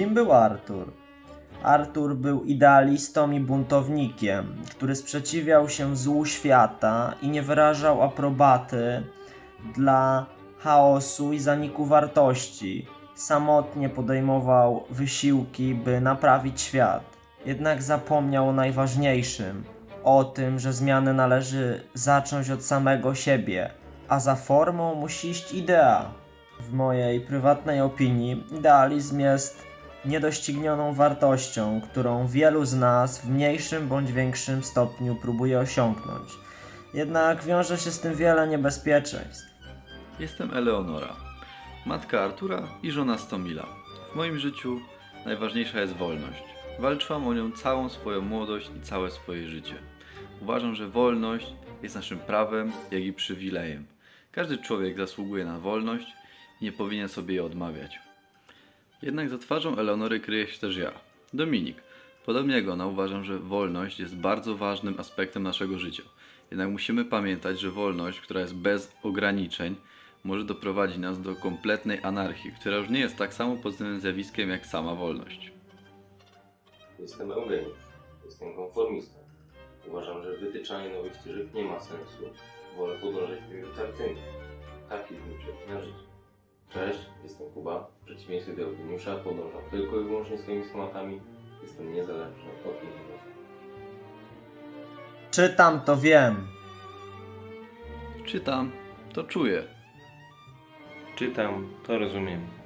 Kim był Artur? Artur był idealistą i buntownikiem, który sprzeciwiał się złu świata i nie wyrażał aprobaty dla chaosu i zaniku wartości. Samotnie podejmował wysiłki, by naprawić świat. Jednak zapomniał o najważniejszym o tym, że zmiany należy zacząć od samego siebie, a za formą musi iść idea. W mojej prywatnej opinii, idealizm jest niedoścignioną wartością, którą wielu z nas w mniejszym bądź większym stopniu próbuje osiągnąć. Jednak wiąże się z tym wiele niebezpieczeństw. Jestem Eleonora, matka Artura i żona Stomila. W moim życiu najważniejsza jest wolność. Walczyłam o nią całą swoją młodość i całe swoje życie. Uważam, że wolność jest naszym prawem, jak i przywilejem. Każdy człowiek zasługuje na wolność i nie powinien sobie jej odmawiać. Jednak za twarzą Eleonory kryje się też ja, Dominik. Podobnie jak ona uważam, że wolność jest bardzo ważnym aspektem naszego życia. Jednak musimy pamiętać, że wolność, która jest bez ograniczeń, może doprowadzić nas do kompletnej anarchii, która już nie jest tak samo pozytywnym zjawiskiem jak sama wolność. Jestem eugeniusz. Jestem konformistą. Uważam, że wytyczanie nowych ścieżek nie ma sensu. Wolę podążać priorytetami. Taki jest mój przepis na życie. Cześć, jestem Kuba. W przeciwieństwie do Eugeniusza podążam tylko i wyłącznie swoimi schematami. Jestem niezależny od innych osób. Czytam to wiem. Czytam, to czuję. Czytam, to rozumiem.